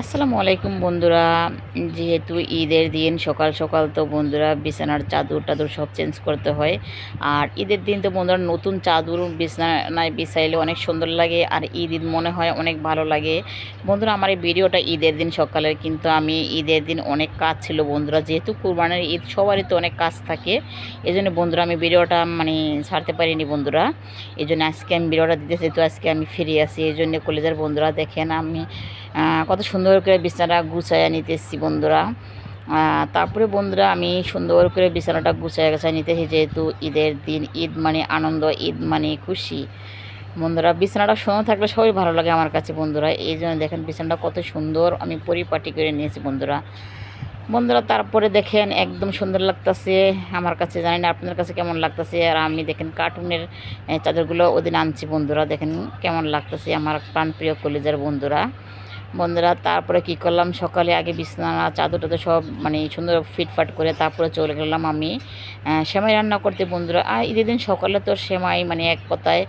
আসসালামু আলাইকুম বন্ধুরা। যেহেতু ঈদের দিন, সকাল সকাল তো বন্ধুরা বিছানার চাদর টাদর সব চেঞ্জ করতে হয়। আর ঈদের দিন তো বন্ধুরা নতুন চাদর বিছানায় বিছাইলে অনেক সুন্দর লাগে আর ঈদ ঈদ মনে হয় অনেক ভালো লাগে। বন্ধুরা, আমার এই ভিডিওটা ঈদের দিন সকালের কিন্তু আমি ঈদের দিন অনেক কাজ ছিল বন্ধুরা। যেহেতু কুরবানের ঈদ, সবারই তো অনেক কাজ থাকে। এই জন্য বন্ধুরা আমি ভিডিওটা মানে ছাড়তে পারিনি বন্ধুরা। এই জন্য আজকে আমি ভিডিওটা দিতেছি, তো আজকে আমি ফিরে আসি। এই জন্য কলেজের বন্ধুরা দেখেন আমি কত সুন্দর করে বিছানাটা গুছাইয়া নিতেছি বন্ধুরা। তারপরে বন্ধুরা আমি সুন্দর করে বিছানাটা গুছাইয়া গেছাই নিতেছি, যেহেতু ঈদের দিন ঈদ মানে আনন্দ, ঈদ মানে খুশি। বন্ধুরা, বিছানাটা সুন্দর থাকলে সবাই ভালো লাগে আমার কাছে বন্ধুরা। এই জন্য দেখেন বিছানাটা কত সুন্দর আমি পরিপাটি করে নিয়েছি বন্ধুরা। বন্ধুরা, তারপরে দেখেন একদম সুন্দর লাগতেছে। আমার কাছে জানি না আপনাদের কাছে কেমন লাগতেছে। আর আমি দেখেন কার্টুনের চাদরগুলো ওদিন আনছি বন্ধুরা। দেখেন কেমন লাগতেছে আমার প্রাণপ্রিয় কলেজের বন্ধুরা। বন্ধুরা, তারপরে কি করলাম? সকালে আগে বিছানা, চাদর টাদর সব মানে সুন্দর ফিটফাট করে তারপরে চলে গেলাম আমি সেমাই রান্না করতে বন্ধুরা। আর ঈদের দিন সকালে তো সেমাই মানে এক কথায়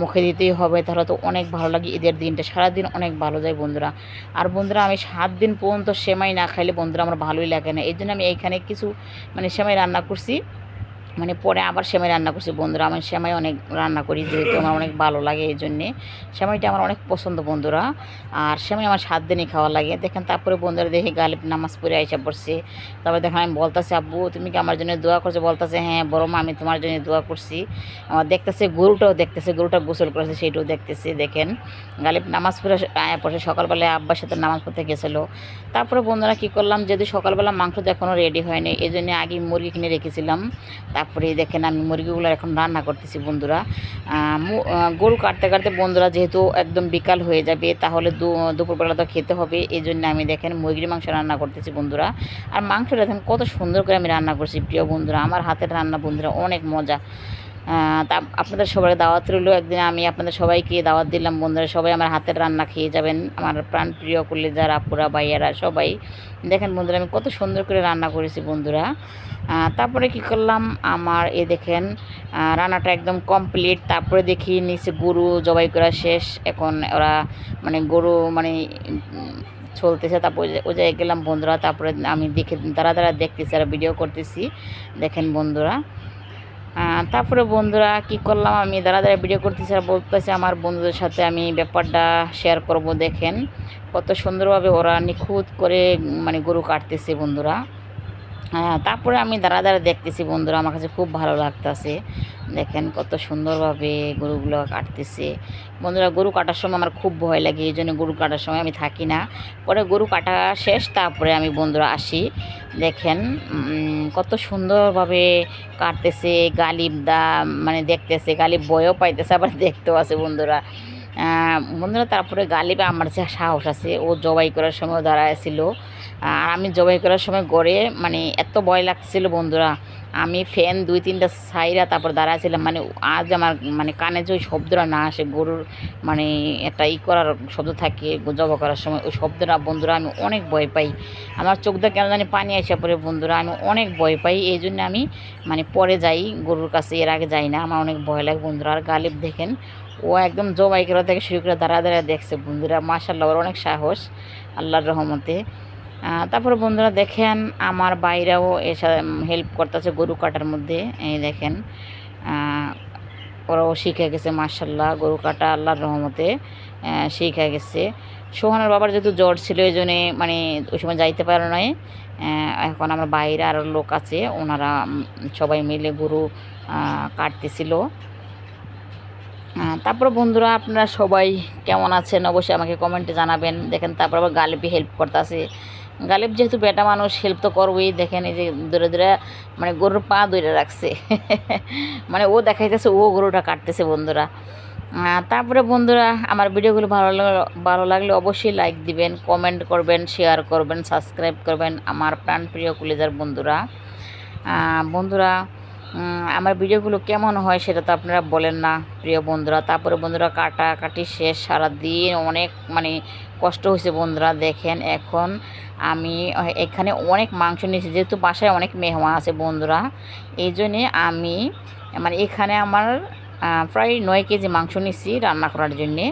মুখে দিতেই হবে, তাহলে তো অনেক ভালো লাগে ঈদের দিনটা, সারাদিন অনেক ভালো যায় বন্ধুরা। আর বন্ধুরা, আমি সাত দিন পর্যন্ত সেমাই না খাইলে বন্ধুরা আমার ভালোই লাগে না এই জন্য আমি এইখানে কিছু মানে সেমাই রান্না করছি। মানে পরে আবার সেমাই রান্না করছি। বন্ধুরা, আমি সেমাই অনেক রান্না করি, যেহেতু আমার অনেক ভালো লাগে এই জন্যে। সেমাইটা আমার অনেক পছন্দ বন্ধুরা। আর সেমাই আমার সাত দিনই খাওয়া লাগে। দেখেন তারপরে বন্ধুরা দেখি গালিব নামাজ পড়ে আইসা পড়ছে। তারপরে দেখেন আমি বলতেছি, আব্বু, তুমি কি আমার জন্য দোয়া করছ? বলতেছে হ্যাঁ বড় মা, আমি তোমার জন্য দোয়া করছি। আমার দেখতেছে, গরুটাও দেখতেছে, গরুটা গোসল করেছে, সেইটাও দেখতেছে, দেখেন। গালিব নামাজ পড়ে আয়া পড়ছে। সকালবেলায় আব্বার সাথে নামাজ পড়তে গেছিল। তারপরে বন্ধুরা কী করলাম যদি সকালবেলা মাংস এখনও রেডি হয়নি, এই জন্য আগে মুরগি কিনে রেখেছিলাম। তারপরে দেখেন আমি মুরগিগুলো এখন রান্না করতেছি বন্ধুরা। গরু কাটতে কাটতে বন্ধুরা যেহেতু একদম বিকাল হয়ে যাবে, তাহলে দুপুরবেলা তো খেতে হবে এই জন্য আমি দেখেন মুরগির মাংস রান্না করতেছি বন্ধুরা। আর মাংস দেখেন কত সুন্দর করে আমি রান্না করছি, প্রিয় বন্ধুরা। আমার হাতের রান্না বন্ধুরা অনেক মজা। আপনাদের সবাই দাওয়াত রইল। একদিন আমি আপনাদের সবাইকে দাওয়াত দিলাম, বন্ধুরা সবাই আমার হাতের রান্না খেয়ে যাবেন। আমার প্রাণ প্রিয় কলেজার আপুরা ভাইয়ারা সবাই। দেখেন বন্ধুরা, আমি কত সুন্দর করে রান্না করেছি বন্ধুরা। তারপরে কি করলাম? আমার এ দেখেন রান্নাটা একদম কমপ্লিট তারপরে দেখি নিচে গরু জবাই করা শেষ। এখন ওরা মানে গরু মানে চলতেছে। তারপর ওই জায়গায় গেলাম বন্ধুরা। তারপরে আমি দেখে দাঁড়া দাঁড়া দেখতেছি, আর ভিডিও করতেছি। দেখেন বন্ধুরা। তারপরে বন্ধুরা কি করলাম? আমি দাঁড়া দাঁড়া ভিডিও করতেছি আর বলতেছি আমার বন্ধুদের সাথে আমি ব্যাপারটা শেয়ার করব। দেখেন কত সুন্দরভাবে ওরা নিখুঁত করে মানে গরু কাটতেছে বন্ধুরা। হ্যাঁ তারপরে আমি দাঁড়া দাঁড়া দেখতেছি বন্ধুরা, আমার কাছে খুব ভালো লাগতেছে। দেখেন কত সুন্দরভাবে গরুগুলো কাটতেছে। বন্ধুরা, গরু কাটার সময় আমার খুব ভয় লাগে, এই জন্য গরু কাটার সময় আমি থাকি না। পরে গরু কাটা শেষ, তারপরে আমি বন্ধুরা আসি। দেখেন কত সুন্দরভাবে কাটতেছে, গালিব দা মানে দেখতেছে, গালিব বয়ও পাইতেছে, আবার দেখতেও আছে বন্ধুরা। বন্ধুরা, তারপরে গালিবে আমার যে সাহস আছে, ও জবাই করার সময় দাঁড়ায় ছিল। আর আমি জবাই করার সময় গড়ে মানে এত ভয় লাগছিল বন্ধুরা। আমি ফ্যান দুই, তিনটা সাইরা তারপর দাঁড়াছিলাম মানে আজ আমার মানে কানে যে ওই শব্দটা না আসে, গরুর মানে একটা ই করার শব্দ থাকে, জবা করার সময়, ওই শব্দটা বন্ধুরা আমি অনেক ভয় পাই। আমার চোখ দিয়ে কেন জানি পানি আসে পরে বন্ধুরা, আমি অনেক ভয় পাই, এই জন্য আমি মানে পরে যাই, গরুর কাছে, এর আগে যাই না, আমার অনেক ভয় লাগে বন্ধুরা। আর গালিব দেখেন, ও একদম জবাই করা থেকে শুরু করে দাঁড়া দাঁড়া দেখছে বন্ধুরা মাসাল্লাহ ওর অনেক সাহস, আল্লাহর রহমতে। তারপরে বন্ধুরা দেখেন, আমার বাইরেও এসে হেল্প করতেছে গরু কাটার মধ্যে। এই দেখেন ওরাও শিখে গেছে মার্শাল্লাহ গরু কাটা আল্লাহর রহমতে শিখে গেছে। সোহানের বাবার যেহেতু জ্বর ছিল, এই জন্যে মানে ওই সময় যাইতে পারে নয় এখন আমার বাইরে আরও লোক আছে, ওনারা সবাই মিলে গরু কাটতেছিল। তারপরে বন্ধুরা, আপনারা সবাই কেমন আছেন? অবশ্যই আমাকে কমেন্টে জানাবেন। দেখেন, তারপর আবার গালিবি হেল্প করতেছে। গালিব যেহেতু বেটা মানুষ হেল্প তো করবেই। দেখেন এই যে দূরে দূরে মানে গরুর পা দূরে রাখছে। মানে ও দেখাইতেছে, ও গরুটা কাটতেছে বন্ধুরা। তারপরে বন্ধুরা, আমার ভিডিওগুলো ভালো ভালো লাগলে অবশ্যই লাইক দিবেন কমেন্ট করবেন শেয়ার করবেন সাবস্ক্রাইব করবেন আমার প্রাণপ্রিয় কলেজার বন্ধুরা। বন্ধুরা আমার ভিডিওগুলো কেমন হয় সেটা তো আপনারা বলেন না, প্রিয় বন্ধুরা। তারপরে বন্ধুরা কাটাকাটি শেষ সারাদিন অনেক মানে কষ্ট হয়েছে বন্ধুরা। দেখেন এখন আমি এখানে অনেক মাংস নিয়েছি যেহেতু বাসায় অনেক মেহমান আছে বন্ধুরা। এই জন্যে আমি মানে এখানে আমার প্রায় নয় কেজি মাংস নিচ্ছি রান্না করার জন্যে।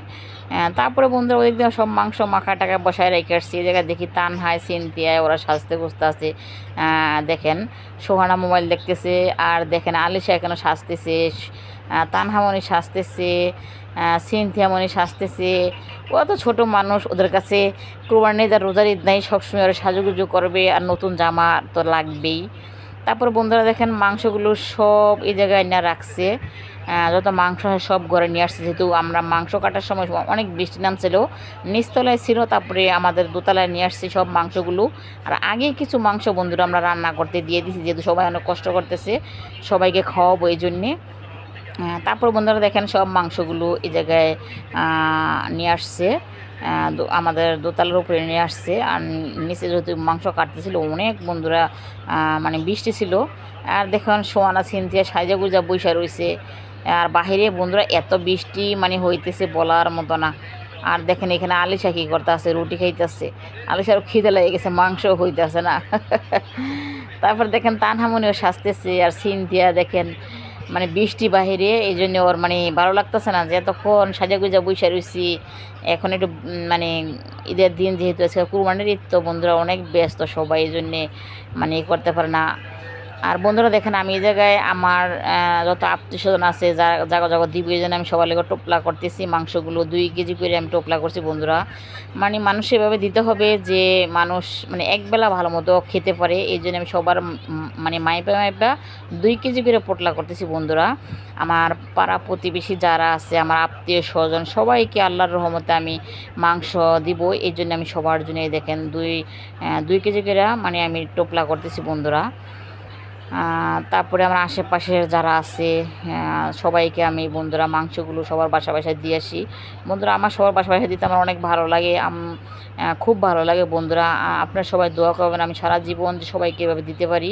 তারপরে বন্ধুরা ওদিক দিয়ে সব মাংস মাখা টাকা বসায় রেখে আসছি। জায়গায় দেখি তান হাই সিনতিয়ায় ওরা সাজতে খুঁজতে আছে। দেখেন সোহানা মোবাইল দেখতেছে আর দেখেন আলিশা এখানে সাজতেছে আহ, তানহামণি সাজতেছে আহ, সিনথিয়ামণি সাজতেছে ওরা তো ছোটো মানুষ ওদের কাছে কোরবানি আর রোজার ঈদ নাই সবসময় ওরা সাজুগুজু করবে আর নতুন জামা তো লাগবেই। তারপর বন্ধুরা দেখেন মাংসগুলো সব এই জায়গায় না রাখছে। যত মাংস হয় সব ঘরে নিয়ে আসছে। যেহেতু আমরা মাংস কাটার সময় অনেক বৃষ্টি নামছিল নিচতলায় ছিল তারপরে আমাদের দোতলায় নিয়ে আসছি সব মাংসগুলো। আর আগে কিছু মাংস বন্ধুরা আমরা রান্না করতে দিয়ে দিয়েছি যেহেতু সবাই অনেক কষ্ট করতেছে সবাইকে খাওয়াবো এই জন্যে। তারপর বন্ধুরা দেখেন সব মাংসগুলো এই জায়গায় নিয়ে আসছে। আমাদের দোতলার উপরে নিয়ে আসছে। আর নিচে যেহেতু মাংস কাটতেছিল, অনেক বন্ধুরা মানে বৃষ্টি ছিল। আর দেখুন, সোয়ানা, সিনথিয়া সাইজা গুজা বৈশা রয়েছে আর বাহিরে বন্ধুরা এত বৃষ্টি মানে হইতেছে বলার মতো না। আর দেখেন এখানে আলিশা কী করতে আছে রুটি খাইতেছে। আলিশারও খিদে লেগে গেছে, মাংস হইতেছে না। তারপর দেখেন তানহামনিও সাজতেছে। আর সিনথিয়া দেখেন মানে বৃষ্টি বাহিরে এই জন্য ওর মানে ভালো লাগতেছে না। যে এতক্ষণ সাজা গুজা বৈশা রয়েছি এখন একটু মানে ঈদের দিন যেহেতু আজকে কুরবানির ঈদ, তো বন্ধুরা অনেক ব্যস্ত সবাই এই জন্যে মানে করতে পারে না। আর বন্ধুরা দেখেন, আমি এই জায়গায় আমার যত আত্মীয় স্বজন আছে, যা, জাগা জাগা এই জন্য আমি সবার লেগে টোপলা করতেছি, মাংসগুলো দুই কেজি করে আমি টোপলা করছি বন্ধুরা। মানে মানুষ এভাবে দিতে হবে যে মানুষ মানে একবেলা ভালো মতো খেতে পারে, এই জন্য আমি সবার মানে মাইপা মাইপা দুই কেজি করে পোটলা করতেছি বন্ধুরা। আমার পাড়া প্রতিবেশী যারা আছে, আমার আত্মীয় স্বজন সবাইকে আল্লাহর রহমতে আমি মাংস দিব, এই জন্য আমি সবার জন্য দেখেন দুই দুই কেজি করে মানে আমি টোপলা করতেছি বন্ধুরা। তারপরে আমার আশেপাশের যারা আছে সবাইকে আমি, বন্ধুরা, মাংসগুলো সবার বাসা বাসায় দিয়ে আসি। বন্ধুরা, আমার সবার বাসা বাসায় দিতে আমার অনেক ভালো লাগে খুব ভালো লাগে। বন্ধুরা আপনারা সবাই দোয়া করবেন আমি সারা জীবন সবাইকে এভাবে দিতে পারি।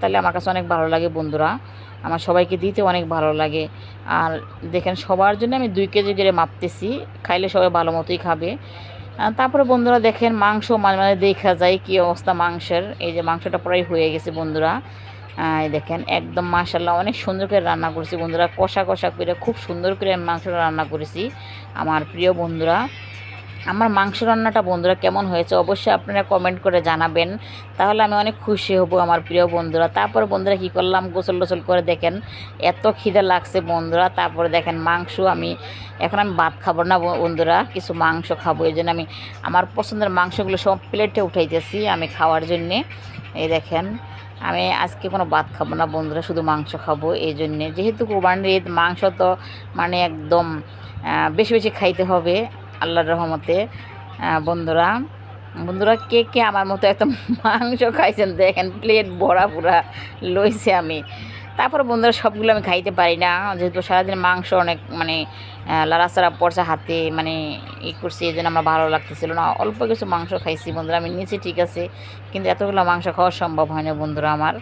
তাহলে আমার কাছে অনেক ভালো লাগে বন্ধুরা। আমার সবাইকে দিতে অনেক ভালো লাগে। আর দেখেন, সবার জন্য আমি দুই কেজি করে মাপতেছি। খাইলে সবাই ভালো মতোই খাবে। তারপরে বন্ধুরা দেখেন মাংস মাঝে মাঝে দেখা যায় কি অবস্থা মাংসের। এই যে মাংসটা প্রায় হয়ে গেছে বন্ধুরা। দেখেন একদম মাসাল্লাহ অনেক সুন্দর করে রান্না করেছি বন্ধুরা। কষা কষা করে, খুব সুন্দর করে আমি মাংসটা রান্না করেছি। আমার প্রিয় বন্ধুরা। আমার মাংস রান্নাটা বন্ধুরা কেমন হয়েছে অবশ্যই আপনারা কমেন্ট করে জানাবেন। তাহলে আমি অনেক খুশি হব আমার প্রিয় বন্ধুরা। তারপর বন্ধুরা কী করলাম? গোসল টোসল করে দেখেন, এত খিদে লাগছে বন্ধুরা। তারপরে দেখেন মাংস আমি, এখন আমি ভাত খাব না বন্ধুরা, কিছু মাংস খাব। এই জন্য আমি আমার পছন্দের মাংসগুলো সব প্লেটে উঠাইতেছি আমি খাওয়ার জন্যে। এই দেখেন, আমি আজকে কোনো ভাত খাব না বন্ধুরা, শুধু মাংস খাব এই জন্যে। যেহেতু কোরবানির ঈদ, মাংস তো মানে একদম বেশি বেশি খাইতে হবে। আল্লাহর রহমতে বন্ধুরা বন্ধুরা, কে কে আমার মতো একটা মাংস খাইছেন? দেখেন প্লেট ভরা পুরা লইছে আমি। তারপর বন্ধুরা, সবগুলো আমি খাইতে পারি না। যেহেতু সারাদিন মাংস অনেক মানে লাড়াচাড়া পড়ছে হাতে মানে ই করছি এই জন্য আমার ভালো লাগতেছিল না। অল্প কিছু মাংস খাইছি, বন্ধুরা, আমি নিচে ঠিক আছে। কিন্তু এতগুলো মাংস খাওয়া সম্ভব হয় না, বন্ধুরা, আমার।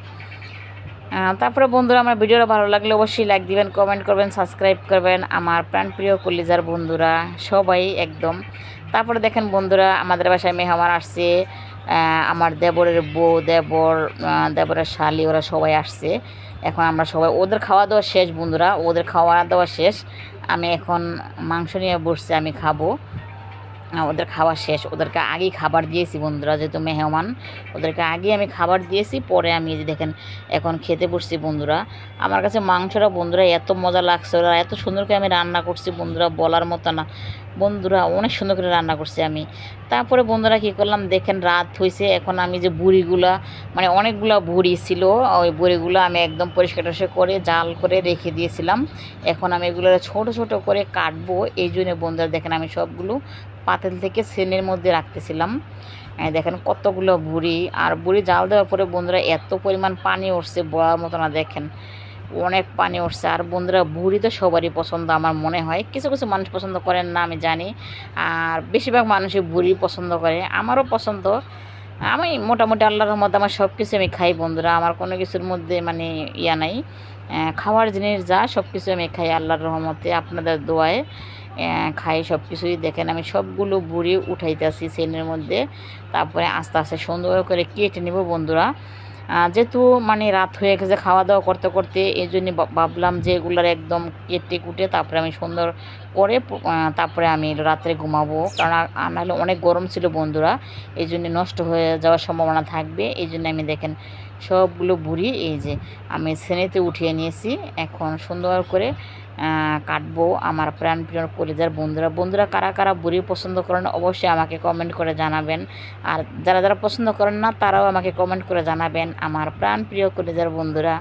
তারপরে বন্ধুরা, আমার ভিডিওটা ভালো লাগলে অবশ্যই লাইক দিবেন কমেন্ট করবেন সাবস্ক্রাইব করবেন আমার প্রাণপ্রিয় কলিজার বন্ধুরা, সবাই একদম। তারপরে দেখেন বন্ধুরা, আমাদের বাসায় মেহমান আসছে আমার দেবরের বউ, দেবর দেবরের শালি, ওরা সবাই আসছে। এখন আমরা সবাই, ওদের খাওয়া দাওয়া শেষ বন্ধুরা, ওদের খাওয়া দাওয়া শেষ। আমি এখন মাংস নিয়ে বসছি, আমি খাব। ওদের খাওয়া শেষ। ওদেরকে আগেই খাবার দিয়েছি বন্ধুরা, যেহেতু মেহমান। ওদেরকে আগে আমি খাবার দিয়েছি, পরে আমি যে দেখেন, এখন খেতে বসছি বন্ধুরা। আমার কাছে মাংসটা বন্ধুরা এত মজা লাগছে, ওরা এত সুন্দর করে আমি রান্না করছি বন্ধুরা, বলার মতো না। বন্ধুরা, অনেক সুন্দর করে রান্না করছি আমি। তারপরে বন্ধুরা কী করলাম, দেখেন রাত হয়েছে এখন আমি যে বুড়িগুলা মানে অনেকগুলা বুড়ি ছিল, ওই বুড়িগুলো আমি একদম পরিষ্কার টরিষ্কার করে জাল করে রেখে দিয়েছিলাম। এখন আমি এগুলো ছোট ছোট করে কাটবো, এই জন্য বন্ধুরা দেখেন আমি সবগুলো পাতেল থেকে সেনের মধ্যে রাখতেছিলাম। দেখেন কতগুলো বুড়ি আর বুড়ি জাল দেওয়ার পরে বন্ধুরা এত পরিমাণ পানি উঠছে বলার মতো না, দেখেন। অনেক পানি উঠছে, আর বন্ধুরা বুড়ি তো সবারই পছন্দ আমার মনে হয়। কিছু কিছু মানুষ পছন্দ করেন না, আমি জানি। আর বেশিরভাগ মানুষই বুড়ি পছন্দ করে, আমারও পছন্দ। আমি মোটামুটি আল্লাহর রহমতে আমার সব কিছু আমি খাই বন্ধুরা, আমার কোনো কিছুর মধ্যে মানে ইয়া নাই। খাওয়ার জিনিস যা সব কিছু আমি খাই আল্লাহর রহমতে, আপনাদের দোয়ায়। খাই সব কিছুই দেখেন আমি সবগুলো বুড়ি উঠাইতেছি সেনের মধ্যে। তারপরে আস্তে আস্তে সুন্দর করে কেটে নেব বন্ধুরা। যেহেতু মানে রাত হয়ে গেছে খাওয়া দাওয়া করতে করতে এই জন্য ভাবলাম যে এগুলার একদম কেটে কুটে তারপরে আমি সুন্দর করে তারপরে আমি রাত্রে ঘুমাবো। কারণ আ- আ- নাহলে অনেক গরম ছিল বন্ধুরা। এই জন্য নষ্ট হয়ে যাওয়ার সম্ভাবনা থাকবে। এই জন্য আমি দেখেন সবগুলো বুড়ি এই যে আমি শ্রেণীতে উঠিয়ে নিয়েছি। এখন সুন্দর করে কাটবো আমার প্রাণ প্রিয় কলেজার বন্ধুরা। বন্ধুরা কারা কারা বুড়ি পছন্দ করেন অবশ্যই আমাকে কমেন্ট করে জানাবেন। আর যারা যারা পছন্দ করেন না, তারাও আমাকে কমেন্ট করে জানাবেন। আমার প্রাণ প্রিয় কলেজার বন্ধুরা,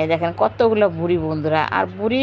এই দেখেন কতগুলো বুড়ি বন্ধুরা। আর বুড়ি